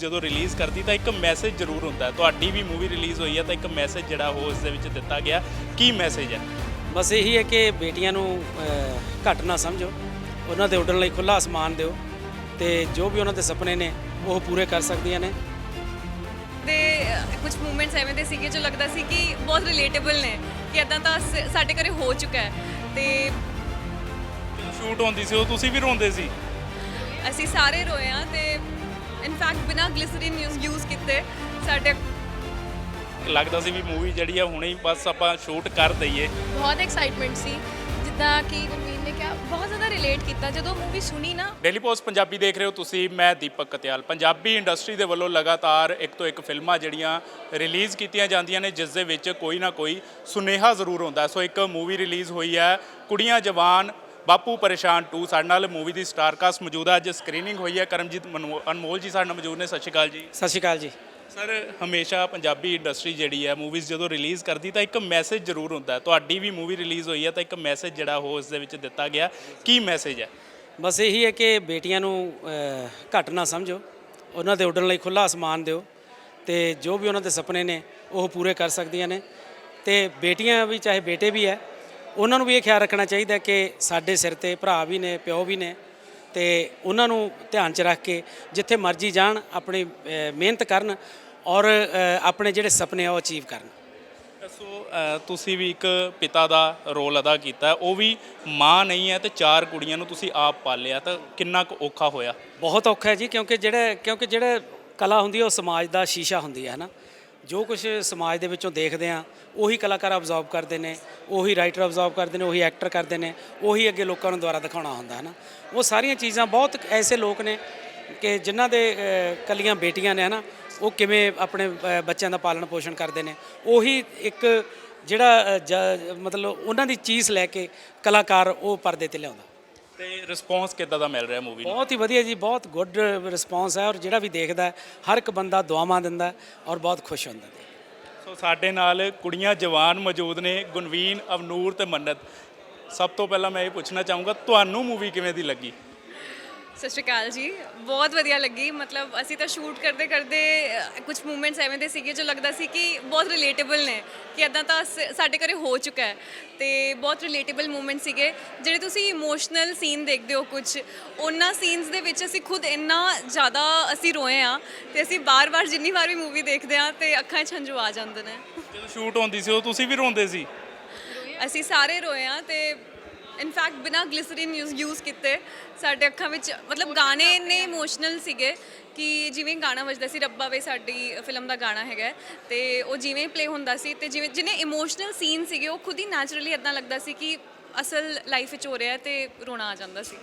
ਜਦੋਂ ਰਿਲੀਜ਼ ਕਰਦੀ ਤਾਂ ਇੱਕ ਮੈਸੇਜ ਜ਼ਰੂਰ ਹੁੰਦਾ ਹੈ। ਤੁਹਾਡੀ ਵੀ ਮੂਵੀ ਰਿਲੀਜ਼ ਹੋਈ ਹੈ ਤਾਂ ਇੱਕ ਮੈਸੇਜ ਜਿਹੜਾ ਉਹ ਇਸ ਦੇ ਵਿੱਚ ਦਿੱਤਾ ਗਿਆ। ਕੀ ਮੈਸੇਜ ਹੈ? ਬਸ ਇਹੀ ਹੈ ਕਿ ਬੇਟੀਆਂ ਨੂੰ ਅਹ, ਘੱਟ ਨਾ ਸਮਝੋ। ਉਹਨਾਂ ਦੇ ਉੱਡਣ ਲਈ ਖੁੱਲਾ ਅਸਮਾਨ ਦਿਓ ਤੇ ਜੋ ਵੀ ਉਹਨਾਂ ਦੇ ਸੁਪਨੇ ਨੇ ਉਹ ਪੂਰੇ ਕਰ ਸਕਦੀਆਂ ਨੇ। ਤੇ ਕੁਝ ਮੂਮੈਂਟਸ ਐਵੇਂ ਦੇ ਸੀਗੇ ਜੋ ਲੱਗਦਾ ਸੀ ਕਿ ਬਹੁਤ ਰਿਲੇਟੇਬਲ ਨੇ ਕਿ ਇਦਾਂ ਤਾਂ ਸ- ਸਾਡੇ ਘਰੇ ਹੋ ਚੁੱਕਾ ਹੈ। ਤੇ ਸ਼ੂਟ ਹੁੰਦੀ ਸੀ ਉਹ ਤੁਸੀਂ ਵੀ ਰੋਂਦੇ ਸੀ? ਅਸੀਂ ਸਾਰੇ ਰੋਏ ਆ ਤੇ ਇਨਫੈਕਟ ਬਿਨਾ ਗਲਿਸਰੀਨ ਯੂਜ਼ ਕੀਤੇ ਸਾਡੇ ਲੱਗਦਾ ਸੀ ਵੀ ਮੂਵੀ ਜਿਹੜੀ ਆ ਹੁਣੇ ਹੀ ਬਸ ਆਪਾਂ ਸ਼ੂਟ ਕਰ ਦਈਏ। ਬਹੁਤ ਐਕਸਾਈਟਮੈਂਟ ਸੀ। ਜਿੱਦਾਂ ਕਿ ਗੁਰਮੀਤ ਨੇ ਕਿਹਾ ਬਹੁਤ ਜ਼ਿਆਦਾ ਰਿਲੇਟ ਕੀਤਾ। ਜਦੋਂ ਮੂਵੀ ਸੁਣੀ ਨਾ ਡੇਲੀ ਪੋਸਟ ਪੰਜਾਬੀ ਦੇਖ ਰਹੇ ਹੋ ਤੁਸੀਂ ਮੈਂ ਦੀਪਕ ਕਤਿਆਲ। ਪੰਜਾਬੀ ਇੰਡਸਟਰੀ ਦੇ ਵੱਲੋਂ ਲਗਾਤਾਰ ਇੱਕ ਤੋਂ ਇੱਕ ਫਿਲਮਾਂ ਜਿਹੜੀਆਂ ਰਿਲੀਜ਼ ਕੀਤੀਆਂ ਜਾਂਦੀਆਂ ਨੇ ਜਿਸ ਦੇ ਵਿੱਚ ਕੋਈ ਨਾ ਕੋਈ ਸੁਨੇਹਾ ਜ਼ਰੂਰ ਹੁੰਦਾ। ਸੋ ਇੱਕ ਮੂਵੀ ਰਿਲੀਜ਼ ਹੋਈ ਹੈ ਕੁੜੀਆਂ ਜਵਾਨ ਬਾਪੂ ਪਰੇਸ਼ਾਨ 2 ਸਾਡੇ ਨਾਲ ਮੂਵੀ ਦੀ ਸਟਾਰ ਕਾਸਟ ਮੌਜੂਦ ਹੈ ਅੱਜ ਸਕਰੀਨਿੰਗ ਹੋਈ ਹੈ ਕਰਮਜੀਤ ਮਨਮੋ- ਅਨਮੋਲ ਜੀ ਸਾਡੇ ਨਾਲ ਮੌਜੂਦ ਨੇ ਸਤਿ ਸ਼੍ਰੀ ਅਕਾਲ ਜੀ। ਸਤਿ ਸ਼੍ਰੀ ਅਕਾਲ ਜੀ। ਸਰ ਹਮੇਸ਼ਾ ਪੰਜਾਬੀ ਇੰਡਸਟਰੀ ਜਿਹੜੀ ਹੈ ਮੂਵੀਜ਼ ਜਦੋਂ ਰਿਲੀਜ਼ ਕਰਦੀ ਤਾਂ ਇੱਕ ਮੈਸੇਜ ਜ਼ਰੂਰ ਹੁੰਦਾ ਹੈ। ਤੁਹਾਡੀ ਵੀ ਮੂਵੀ ਰਿਲੀਜ਼ ਹੋਈ ਹੈ ਤਾਂ ਇੱਕ ਮੈਸੇਜ ਜਿਹੜਾ ਉਹ ਇਸ ਦੇ ਵਿੱਚ ਦਿੱਤਾ ਗਿਆ। ਕੀ ਮੈਸੇਜ ਹੈ ਬਸ ਇਹੀ ਹੈ ਕਿ ਬੇਟੀਆਂ ਨੂੰ ਅਹ, ਘੱਟ ਨਾ ਸਮਝੋ। ਉਹਨਾਂ ਦੇ ਉੱਡਣ ਲਈ ਖੁੱਲਾ ਅਸਮਾਨ ਦਿਓ ਤੇ ਜੋ ਵੀ ਉਹਨਾਂ ਦੇ ਸੁਪਨੇ ਨੇ ਉਹ ਪੂਰੇ ਕਰ ਸਕਦੀਆਂ ਨੇ। ਤੇ ਬੇਟੀਆਂ ਵੀ ਚਾਹੇ ਬੇਟੇ ਵੀ ਹੈ ਉਹਨਾਂ ਨੂੰ ਵੀ ਇਹ ਖਿਆਲ ਰੱਖਣਾ ਚਾਹੀਦਾ ਕਿ ਸਾਡੇ ਸਿਰ ਤੇ ਭਰਾ ਵੀ ਨੇ ਪਿਓ ਵੀ ਨੇ ਤੇ ਉਹਨਾਂ ਨੂੰ ਧਿਆਨ 'ਚ ਰੱਖ ਕੇ ਜਿੱਥੇ ਮਰਜ਼ੀ ਜਾਣ ਆਪਣੀ ਮਿਹਨਤ ਕਰਨ ਔਰ ਆਪਣੇ ਜਿਹੜੇ ਸੁਪਨੇ ਆ ਉਹ ਅਚੀਵ ਕਰਨ ਸੋ ਤੁਸੀਂ ਵੀ ਇੱਕ ਪਿਤਾ ਦਾ ਰੋਲ ਅਦਾ ਕੀਤਾ। ਉਹ ਵੀ ਮਾਂ ਨਹੀਂ ਹੈ ਤੇ ਚਾਰ ਕੁੜੀਆਂ ਨੂੰ ਤੁਸੀਂ ਆਪ ਪਾਲਿਆ ਤਾਂ ਕਿੰਨਾ ਕੁ ਔਖਾ ਹੋਇਆ ਬਹੁਤ ਔਖਾ ਹੈ ਜੀ ਕਿਉਂਕਿ ਜਿਹੜਾ ਕਿਉਂਕਿ ਜਿਹੜਾ ਕਲਾ ਹੁੰਦੀ ਹੈ ਉਹ ਸਮਾਜ ਦਾ ਸ਼ੀਸ਼ਾ ਹੁੰਦੀ ਹੈ ਹਨਾ ਜੋ ਕੁਝ ਸਮਾਜ ਦੇ ਵਿੱਚੋਂ ਦੇਖਦੇ ਆ ਉਹੀ ਕਲਾਕਾਰ ਅਬਜ਼ਰਵ ਕਰਦੇ ਨੇ ਉਹੀ ਰਾਈਟਰ ਅਬਜ਼ਰਵ ਕਰਦੇ ਨੇ ਉਹੀ ਐਕਟਰ ਕਰਦੇ ਨੇ ਉਹੀ ਅੱਗੇ ਲੋਕਾਂ ਨੂੰ ਦੁਆਰਾ ਦਿਖਾਉਣਾ ਹੁੰਦਾ ਹੈ ਨਾ ਉਹ ਸਾਰੀਆਂ ਚੀਜ਼ਾਂ ਬਹੁਤ ਐਸੇ ਲੋਕ ਨੇ ਕਿ ਜਿਨ੍ਹਾਂ ਦੇ ਅਹ, ਕੱਲੀਆਂ ਬੇਟੀਆਂ ਨੇ ਹਨਾ? ਉਹ ਕਿਵੇਂ ਆਪਣੇ ਬੱਚਿਆਂ ਦਾ ਪਾਲਣ ਪੋਸ਼ਣ ਕਰਦੇ ਨੇ। ਉਹੀ ਇੱਕ ਜਿਹੜਾ ਜ- ਮਤਲਬ ਉਹਨਾਂ ਦੀ ਚੀਜ਼ ਲੈ ਕੇ ਕਲਾਕਾਰ ਉਹ ਪਰਦੇ ਤੇ ਲਿਆਉਂਦਾ। ਤੇ ਰਿਸਪੌਂਸ ਕਿੱਦਾਂ ਦਾ ਮਿਲ ਰਿਹਾ ਮੂਵੀ ਨੂੰ? ਬਹੁਤ ਹੀ ਵਧੀਆ ਜੀ ਬਹੁਤ ਗੁੱਡ ਰਿਸਪੌਂਸ ਹੈ ਔਰ ਜਿਹੜਾ ਵੀ ਦੇਖਦਾ ਹੈ, ਹਰ ਇੱਕ ਬੰਦਾ ਦੁਆਵਾਂ ਦਿੰਦਾ ਹੈ ਔਰ ਬਹੁਤ ਖੁਸ਼ ਹੁੰਦਾ ਹੈ। ਸੋ ਸਾਡੇ ਨਾਲ ਕੁੜੀਆਂ ਜਵਾਨ ਮੌਜੂਦ ਨੇ ਗੁਨਵੀਨ ਅਵਨੂਰ ਤੇ ਮੰਨਤ। ਸਭ ਤੋਂ ਪਹਿਲਾਂ ਮੈਂ ਇਹ ਪੁੱਛਣਾ ਚਾਹੂੰਗਾ ਤੁਹਾਨੂੰ ਮੂਵੀ ਕਿਵੇਂ ਦੀ ਲੱਗੀ? ਸਤਿ ਸ਼੍ਰੀ ਅਕਾਲ ਜੀ। ਬਹੁਤ ਵਧੀਆ ਲੱਗੀ। ਮਤਲਬ ਅਸੀਂ ਤਾਂ ਸ਼ੂਟ ਕਰਦੇ ਕਰਦੇ ਕੁਝ ਮੂਮੈਂਟਸ ਐਵੇਂ ਦੇ ਸੀਗੇ ਜੋ ਲੱਗਦਾ ਸੀ ਕਿ ਬਹੁਤ ਰਿਲੇਟੇਬਲ ਨੇ ਕਿ ਇਦਾਂ ਤਾਂ ਸ- ਸਾਡੇ ਘਰੇ ਹੋ ਚੁੱਕਾ ਹੈ। ਤੇ ਬਹੁਤ ਰਿਲੇਟੇਬਲ ਮੂਮੈਂਟ ਸੀਗੇ। ਜਿਹੜੇ ਤੁਸੀਂ ਇਮੋਸ਼ਨਲ ਸੀਨ ਦੇਖਦੇ ਹੋ ਕੁਝ ਉਹਨਾਂ ਸੀਨਸ ਦੇ ਵਿੱਚ ਅਸੀਂ ਖੁਦ ਇੰਨਾ ਜ਼ਿਆਦਾ ਅਸੀਂ ਰੋਏ ਆ ਤੇ ਅਸੀਂ ਬਾਰ-ਬਾਰ ਜਿੰਨੀ ਵਾਰ ਵੀ ਮੂਵੀ ਦੇਖਦੇ ਆ ਤੇ ਅੱਖਾਂ 'ਚ ਹੰਝੂ ਆ ਜਾਂਦੇ ਨੇ। ਜਦੋਂ ਸ਼ੂਟ ਹੁੰਦੀ ਸੀ ਉਹ ਤੁਸੀਂ ਵੀ ਰੋਂਦੇ ਸੀ? ਅਸੀਂ ਸਾਰੇ ਰੋਏ ਆ ਤੇ ਇਨਫੈਕਟ ਬਿਨਾ ਗਲਿਸਰੀਨ ਯੂਜ਼ ਕੀਤੇ ਸਾਡੇ ਅੱਖਾਂ ਵਿੱਚ ਮਤਲਬ ਗਾਣੇ ਇੰਨੇ ਇਮੋਸ਼ਨਲ ਸੀਗੇ ਕਿ ਜਿਵੇਂ ਗਾਣਾ ਵੱਜਦਾ ਸੀ ਰੱਬਾ ਵੇ ਸਾਡੀ ਫਿਲਮ ਦਾ ਗਾਣਾ ਹੈਗਾ ਤੇ ਉਹ ਜਿਵੇਂ ਪਲੇ ਹੁੰਦਾ ਸੀ ਤੇ ਜਿਵੇਂ ਜਿਹਨੇ ਇਮੋਸ਼ਨਲ ਸੀਨ ਸੀਗੇ ਉਹ ਖੁਦ ਹੀ ਨੈਚੁਰਲੀ ਇਦਾਂ ਲੱਗਦਾ ਸੀ ਕਿ ਅਸਲ ਲਾਈਫ ਵਿੱਚ ਹੋ ਰਿਹਾ ਤੇ ਰੋਣਾ ਆ ਜਾਂਦਾ ਸੀ।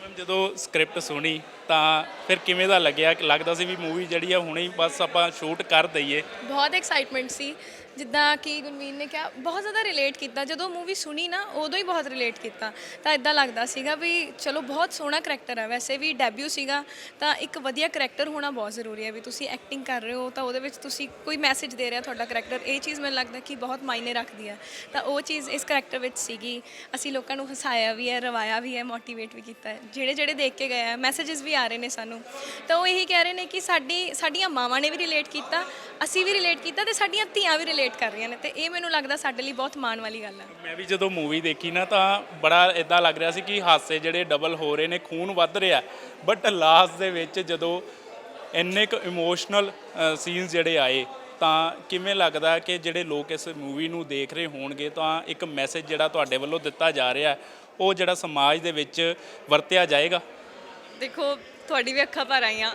ਮੈਮ ਜਦੋਂ ਸਕ੍ਰਿਪਟ ਸੁਣੀ ਤਾਂ ਫਿਰ ਕਿਵੇਂ ਦਾ ਲੱਗਿਆ? ਕਿ ਲੱਗਦਾ ਸੀ ਵੀ ਮੂਵੀ ਜਿਹੜੀ ਆ ਹੁਣੇ ਹੀ ਬਸ ਆਪਾਂ ਸ਼ੂਟ ਕਰ ਦਈਏ। ਬਹੁਤ ਐਕਸਾਈਟਮੈਂਟ ਸੀ। ਜਿੱਦਾਂ ਕਿ ਗੁਰਮੀਤ ਨੇ ਕਿਹਾ, ਬਹੁਤ ਜ਼ਿਆਦਾ ਰਿਲੇਟ ਕੀਤਾ। ਜਦੋਂ ਮੂਵੀ ਸੁਣੀ ਨਾ, ਉਦੋਂ ਹੀ ਬਹੁਤ ਰਿਲੇਟ ਕੀਤਾ। ਤਾਂ ਇਦਾਂ ਲੱਗਦਾ ਸੀਗਾ ਵੀ ਚਲੋ ਬਹੁਤ ਸੋਹਣਾ ਕਰੈਕਟਰ ਹੈ ਵੈਸੇ ਵੀ ਡੈਬਿਊ ਸੀਗਾ, ਤਾਂ ਇੱਕ ਵਧੀਆ ਕਰੈਕਟਰ ਹੋਣਾ ਬਹੁਤ ਜ਼ਰੂਰੀ ਹੈ ਵੀ ਤੁਸੀਂ ਐਕਟਿੰਗ ਕਰ ਰਹੇ ਹੋ, ਤਾਂ ਉਹਦੇ ਵਿੱਚ ਤੁਸੀਂ ਕੋਈ ਮੈਸੇਜ ਦੇ ਰਿਹਾ ਤੁਹਾਡਾ ਕਰੈਕਟਰ ਇਹ ਚੀਜ਼ ਮੈਨੂੰ ਲੱਗਦਾ ਕਿ ਬਹੁਤ ਮਾਇਨੇ ਰੱਖਦੀ ਹੈ ਤਾਂ ਉਹ ਚੀਜ਼ ਇਸ ਕਰੈਕਟਰ ਵਿੱਚ ਸੀਗੀ। ਅਸੀਂ ਲੋਕਾਂ ਨੂੰ ਹਸਾਇਆ ਵੀ ਹੈ, ਰਵਾਇਆ ਵੀ ਹੈ ਮੋਟੀਵੇਟ ਵੀ ਕੀਤਾ ਹੈ। ਜਿਹੜੇ ਜਿਹੜੇ ਦੇਖ ਕੇ ਗਏ ਆ ਮੈਸੇजेस ਵੀ ਆ ਰਹੇ ਨੇ ਸਾਨੂੰ। ਤਾਂ ਉਹ ਇਹੀ ਕਹਿ ਰਹੇ ਨੇ ਕਿ ਸਾਡੀ, ਸਾਡੀਆਂ ਮਾਵਾਂ ਨੇ ਵੀ ਰਿਲੇਟ ਕੀਤਾ, ਅਸੀਂ ਵੀ ਰਿਲੇਟ ਕੀਤਾ ਤੇ ਸਾਡੀਆਂ ਧੀਆਂ ਵੀ ਰਿਲੇਟ ਕਰ ਰਹੀਆਂ ਨੇ ਤੇ ਇਹ ਮੈਨੂੰ ਲੱਗਦਾ ਸਾਡੇ ਲਈ ਬਹੁਤ ਮਾਣ ਵਾਲੀ ਗੱਲ ਹੈ ਮੈਂ ਵੀ ਜਦੋਂ ਮੂਵੀ ਦੇਖੀ ਨਾ ਤਾਂ ਬੜਾ ਇਦਾਂ ਲੱਗ ਰਿਹਾ ਸੀ ਕਿ ਹਾਸੇ ਜਿਹੜੇ ਡਬਲ ਹੋ ਰਹੇ ਨੇ ਖੂਨ ਵੱਧ ਰਿਹਾ। ਬਟ ਲਾਸਟ ਦੇ ਵਿੱਚ ਜਦੋਂ ਇੰਨੇ ਕੁ ਇਮੋਸ਼ਨਲ ਸੀਨਸ ਜਿਹੜੇ ਆਏ ਤਾਂ ਕਿਵੇਂ ਲੱਗਦਾ ਕਿ ਜਿਹੜੇ ਲੋਕ ਇਸ ਮੂਵੀ ਨੂੰ ਦੇਖ ਰਹੇ ਹੋਣਗੇ ਤਾਂ ਇੱਕ ਮੈਸੇਜ ਜਿਹੜਾ ਤੁਹਾਡੇ ਵੱਲੋਂ ਦਿੱਤਾ ਜਾ ਰਿਹਾ ਉਹ ਜਿਹੜਾ ਸਮਾਜ ਦੇ ਵਿੱਚ ਵਰਤਿਆ ਜਾਏਗਾ? ਦੇਖੋ ਤੁਹਾਡੀ ਵੀ ਅੱਖਾਂ ਭਰ ਆਈਆਂ।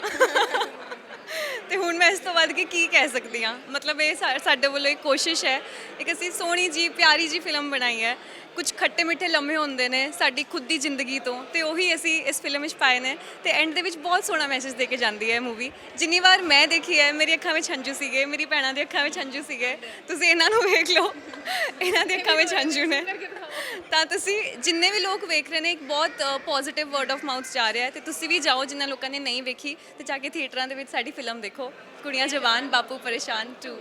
ਤੇ ਹੁਣ ਮੈਂ ਇਸ ਤੋਂ ਵੱਧ ਕੇ ਕੀ ਕਹਿ ਸਕਦੀ ਹਾਂ? ਮਤਲਬ ਇਹ ਸਾ- ਸਾਡੇ ਵੱਲੋਂ ਇੱਕ ਕੋਸ਼ਿਸ਼ ਹੈ, ਇੱਕ ਅਸੀਂ ਸੋਹਣੀ ਜੀ, ਪਿਆਰੀ ਜੀ ਫਿਲਮ ਬਣਾਈ ਹੈ। ਕੁਝ ਖੱਟੇ ਮਿੱਠੇ ਲੰਮੇ ਹੁੰਦੇ ਨੇ ਸਾਡੀ ਖੁਦ ਦੀ ਜ਼ਿੰਦਗੀ ਤੋਂ ਤੇ ਉਹੀ ਅਸੀਂ ਇਸ ਫਿਲਮ ਵਿੱਚ ਪਾਏ ਨੇ ਤੇ ਐਂਡ ਦੇ ਵਿੱਚ ਬਹੁਤ ਸੋਹਣਾ ਮੈਸੇਜ ਦੇ ਕੇ ਜਾਂਦੀ ਹੈ ਮੂਵੀ ਜਿੰਨੀ ਵਾਰ ਮੈਂ ਦੇਖੀ ਹੈ, ਮੇਰੀ ਅੱਖਾਂ ਵਿੱਚ ਹੰਝੂ ਸੀਗੇ, ਮੇਰੀ ਭੈਣਾਂ ਦੀ ਅੱਖਾਂ ਵਿੱਚ ਹੰਝੂ ਸੀਗੇ। ਤੁਸੀਂ ਇਹਨਾਂ ਨੂੰ ਵੇਖ ਲਓ। ਇਹਨਾਂ ਦੀਆਂ ਅੱਖਾਂ ਵਿੱਚ ਹੰਝੂ ਨੇ। ਤਾਂ ਤੁਸੀਂ ਜਿੰਨੇ ਵੀ ਲੋਕ ਵੇਖ ਰਹੇ ਨੇ, ਇੱਕ ਬਹੁਤ ਪੋਜ਼ਿਟਿਵ ਵਰਡ ਆਫ ਮਾਊਥ ਜਾ ਰਿਹਾ ਹੈ, ਤੇ ਤੁਸੀਂ ਵੀ ਜਾਓ ਜਿਨ੍ਹਾਂ ਲੋਕਾਂ ਨੇ ਨਹੀਂ ਵੇਖੀ, ਤੇ ਜਾ ਕੇ ਥੀਏਟਰਾਂ ਦੇ ਵਿੱਚ ਸਾਡੀ ਫਿਲਮ ਦੇਖੋ। ਕੁੜੀਆਂ ਜਵਾਨ, ਬਾਪੂ ਪਰੇਸ਼ਾਨ 2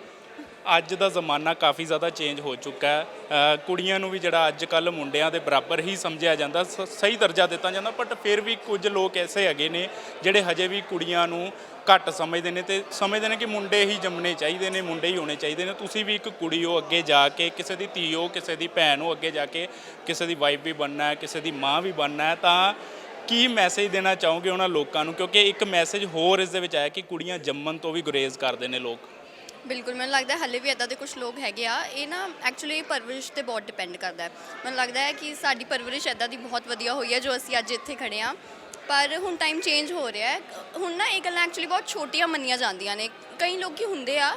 ਅੱਜ ਦਾ ਜ਼ਮਾਨਾ ਕਾਫੀ ਜ਼ਿਆਦਾ ਚੇਂਜ ਹੋ ਚੁੱਕਾ ਹੈ। ਕੁੜੀਆਂ ਨੂੰ ਵੀ ਜਿਹੜਾ ਅੱਜ ਕੱਲ ਮੁੰਡਿਆਂ ਦੇ ਬਰਾਬਰ ਹੀ ਸਮਝਿਆ ਜਾਂਦਾ, ਸ- ਸਹੀ ਦਰਜਾ ਦਿੱਤਾ ਜਾਂਦਾ ਬਟ ਫਿਰ ਵੀ ਕੁਝ ਲੋਕ ਐਸੇ ਹੈਗੇ ਨੇ ਜਿਹੜੇ ਹਜੇ ਵੀ ਕੁੜੀਆਂ ਨੂੰ ਘੱਟ ਸਮਝਦੇ ਨੇ ਤੇ ਸਮਝਦੇ ਨੇ ਕਿ ਮੁੰਡੇ ਹੀ ਜੰਮਣੇ ਚਾਹੀਦੇ ਨੇ, ਮੁੰਡੇ ਹੀ ਹੋਣੇ ਚਾਹੀਦੇ ਨੇ। ਤੁਸੀਂ ਵੀ ਇੱਕ ਕੁੜੀ ਹੋ, ਅੱਗੇ ਜਾ ਕੇ ਕਿਸੇ ਦੀ ਧੀ ਹੋ, ਕਿਸੇ ਦੀ ਭੈਣ ਹੋ, ਅੱਗੇ ਜਾ ਕੇ ਕਿਸੇ ਦੀ ਵਾਈਫ ਵੀ ਬਣਨਾ ਹੈ, ਕਿਸੇ ਦੀ ਮਾਂ ਵੀ ਬਣਨਾ ਹੈ, ਤਾਂ ਕੀ ਮੈਸੇਜ ਦੇਣਾ ਚਾਹੋਗੇ ਉਹਨਾਂ ਲੋਕਾਂ ਨੂੰ? ਕਿਉਂਕਿ ਇੱਕ ਮੈਸੇਜ ਹੋਰ ਇਸ ਦੇ ਵਿੱਚ ਆਇਆ ਕਿ ਕੁੜੀਆਂ ਜੰਮਣ ਤੋਂ ਵੀ ਗੁਰੇਜ਼ ਕਰਦੇ ਨੇ ਲੋਕ। ਬਿਲਕੁਲ, ਮੈਨੂੰ ਲੱਗਦਾ ਹੈ ਹੱਲੇ ਵੀ ਇਦਾਂ ਦੇ ਕੁਝ ਲੋਕ ਹੈਗੇ ਆ। ਇਹ ਨਾ ਐਕਚੁਅਲੀ ਪਰਵਰਿਸ਼ ਤੇ ਬਹੁਤ ਡਿਪੈਂਡ ਕਰਦਾ ਹੈ। ਮੈਨੂੰ ਲੱਗਦਾ ਹੈ ਕਿ ਸਾਡੀ ਪਰਵਰਿਸ਼ ਇਦਾਂ ਦੀ ਬਹੁਤ ਵਧੀਆ ਹੋਈ ਹੈ, ਜੋ ਅਸੀਂ ਅੱਜ ਇੱਥੇ ਖੜੇ ਆ ਪਰ ਹੁਣ ਟਾਈਮ ਚੇਂਜ ਹੋ ਰਿਹਾ ਹੈ। ਹੁਣ ਨਾ ਇਹ ਗੱਲਾਂ ਐਕਚੁਅਲੀ ਬਹੁਤ ਛੋਟੀਆਂ ਮੰਨੀਆਂ ਜਾਂਦੀਆਂ ਨੇ। ਕਈ ਲੋਕੀ ਹੁੰਦੇ ਆ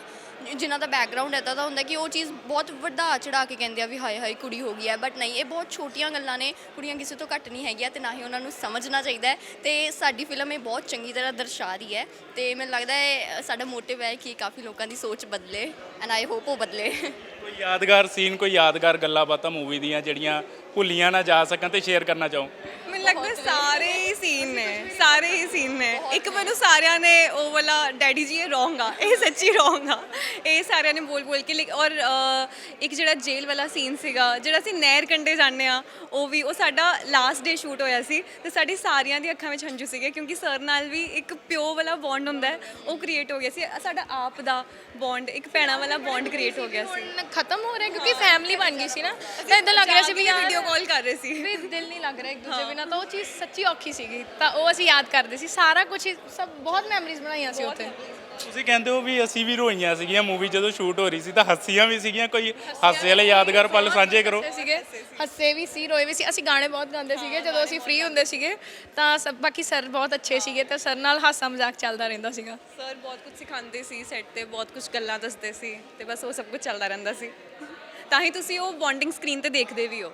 ਜਿਨ੍ਹਾਂ ਦਾ ਬੈਕਗ੍ਰਾਉਂਡ ਇਦਾਂ ਦਾ ਹੁੰਦਾ ਕਿ ਉਹ ਚੀਜ਼ ਬਹੁਤ ਵੱਡਾ ਚੜਾ ਕੇ ਕਹਿੰਦੇ ਆ ਵੀ ਹਾਏ ਹਾਏ ਕੁੜੀ ਹੋ ਗਈ ਹੈ। ਬਟ ਨਹੀਂ, ਇਹ ਬਹੁਤ ਛੋਟੀਆਂ ਗੱਲਾਂ ਨੇ। ਕੁੜੀਆਂ ਕਿਸੇ ਤੋਂ ਘੱਟ ਨਹੀਂ ਹੈਗੀਆਂ ਤੇ ਨਾ ਹੀ ਉਹਨਾਂ ਨੂੰ ਸਮਝਣਾ ਚਾਹੀਦਾ ਹੈ। ਤੇ ਸਾਡੀ ਫਿਲਮ ਇਹ ਬਹੁਤ ਚੰਗੀ ਤਰ੍ਹਾਂ ਦਰਸਾ ਰਹੀ ਹੈ। ਤੇ ਮੈਨੂੰ ਲੱਗਦਾ ਹੈ ਸਾਡਾ ਮੋਟਿਵ ਹੈ ਕਿ ਕਾਫੀ ਲੋਕਾਂ ਦੀ ਸੋਚ ਬਦਲੇ। ਐਂਡ ਆਈ ਹੋਪ ਉਹ ਬਦਲੇ। ਕੋਈ ਯਾਦਗਾਰ ਸੀਨ ਕੋਈ ਯਾਦਗਾਰ ਗੱਲਾਂ ਬਾਤਾਂ ਮੂਵੀ ਦੀਆਂ ਜਿਹੜੀਆਂ ਭੁੱਲੀਆਂ ਨਾ ਜਾ ਸਕਣ ਤੇ ਸ਼ੇਅਰ ਕਰਨਾ ਚਾਹੋ। ਮੈਨੂੰ ਲੱਗਦਾ ਸਾਰੇ ਹੀ ਸੀਨ ਨੇ ਸਾਰੇ ਹੀ ਸੀਨ ਨੇ। ਇੱਕ ਮੈਨੂੰ ਸਾਰਿਆਂ ਨੇ ਉਹ ਵਾਲਾ ਡੈਡੀ ਜੀ ਇਹ ਰੋਂਗ ਆ ਇਹ ਸੱਚੀ ਰੋਂਗ ਆ। ਇਹ ਸਾਰਿਆਂ ਨੇ ਬੋਲ ਬੋਲ ਕੇ ਲਿਖ- ਔਰ ਅ, ਇੱਕ ਜਿਹੜਾ ਜੇਲ੍ਹ ਵਾਲਾ ਸੀਨ ਸੀਗਾ ਜਿਹੜਾ ਅਸੀਂ ਨਹਿਰ ਕੰਢੇ ਜਾਂਦੇ ਆ ਉਹ ਵੀ ਉਹ ਸਾਡਾ ਲਾਸਟ ਡੇ ਸ਼ੂਟ ਹੋਇਆ ਸੀ ਤੇ ਸਾਡੀ ਸਾਰਿਆਂ ਦੀ ਅੱਖਾਂ ਵਿੱਚ ਹੰਝੂ ਸੀਗੇ ਕਿਉਂਕਿ ਸਰ ਨਾਲ ਵੀ ਇੱਕ ਪਿਓ ਵਾਲਾ ਬੌਂਡ ਹੁੰਦਾ ਹੈ ਉਹ ਕ੍ਰੀਏਟ ਹੋ ਗਿਆ ਸੀ। ਸਾਡਾ ਆਪ ਦਾ ਬੌਂਡ ਇੱਕ ਭੈਣਾਂ ਵਾਲਾ ਬੌਂਡ ਕ੍ਰੀਏਟ ਹੋ ਗਿਆ ਸੀ। ਹੁਣ ਖਤਮ ਹੋ ਰਿਹਾ ਕਿਉਂਕਿ ਫੈਮਿਲੀ ਬਣ ਗਈ ਸੀ ਨਾ। ਤਾਂ ਇਦਾਂ ਲੱਗ ਰਿਹਾ ਸੀ ਵੀ ਯਾਰ ਵੀਡੀਓ ਕਾਲ ਕਰ ਰਹੇ ਸੀ। ਵੀ ਦਿਲ ਨਹੀਂ ਲੱਗ ਰਿਹਾ ਇੱਕ ਦੂਜੇ ਬਿਨਾ ਤਾਂ ਉਹ ਚੀਜ਼ ਸੱਚੀ ਔਖੀ ਸੀਗੀ ਤਾਂ ਉਹ ਅਸੀਂ ਯਾਦ ਕਰਦੇ ਸੀ। ਸਾਰਾ ਕੁਝ ਸਭ ਬਹੁਤ ਮੈਮਰੀਜ਼ ਬਣਾਈਆਂ ਸੀ ਉੱਥੇ। ਤੁਸੀਂ ਕਹਿੰਦੇ ਹੋ ਵੀ ਅਸੀਂ ਵੀ ਰੋਈਆਂ ਸੀਗੀਆਂ ਮੂਵੀ ਜਦੋਂ ਸ਼ੂਟ ਹੋ ਰਹੀ ਸੀ ਤਾਂ ਹੱਸੀਆਂ ਵੀ ਸੀਗੀਆਂ ਕੋਈ ਹਾਸੇ ਵਾਲੇ ਯਾਦਗਾਰ ਪਲ ਸਾਂਝੇ ਕਰੋ। ਹੱਸੇ ਸੀਗੇ ਹੱਸੇ ਵੀ ਸੀ ਰੋਏ ਵੀ ਸੀ। ਅਸੀਂ ਗਾਣੇ ਬਹੁਤ ਗਾਉਂਦੇ ਸੀਗੇ ਜਦੋਂ ਅਸੀਂ ਫ੍ਰੀ ਹੁੰਦੇ ਸੀਗੇ ਤਾਂ ਸਭ ਬਾਕੀ ਸਰ ਬਹੁਤ ਅੱਛੇ ਸੀਗੇ ਤੇ ਸਰ ਨਾਲ ਹਾਸਾ ਮਜ਼ਾਕ ਚੱਲਦਾ ਰਹਿੰਦਾ ਸੀਗਾ। ਸਰ ਬਹੁਤ ਕੁਝ ਸਿਖਾਉਂਦੇ ਸੀ ਸੈੱਟ ਤੇ ਬਹੁਤ ਕੁਝ ਗੱਲਾਂ ਦੱਸਦੇ ਸੀ ਤੇ ਬਸ ਉਹ ਸਭ ਕੁਝ ਚੱਲਦਾ ਰਹਿੰਦਾ ਸੀ। ਤਾਂ ਹੀ ਤੁਸੀਂ ਉਹ ਬੌਂਡਿੰਗ ਸਕਰੀਨ ਤੇ ਦੇਖਦੇ ਵੀ ਹੋ।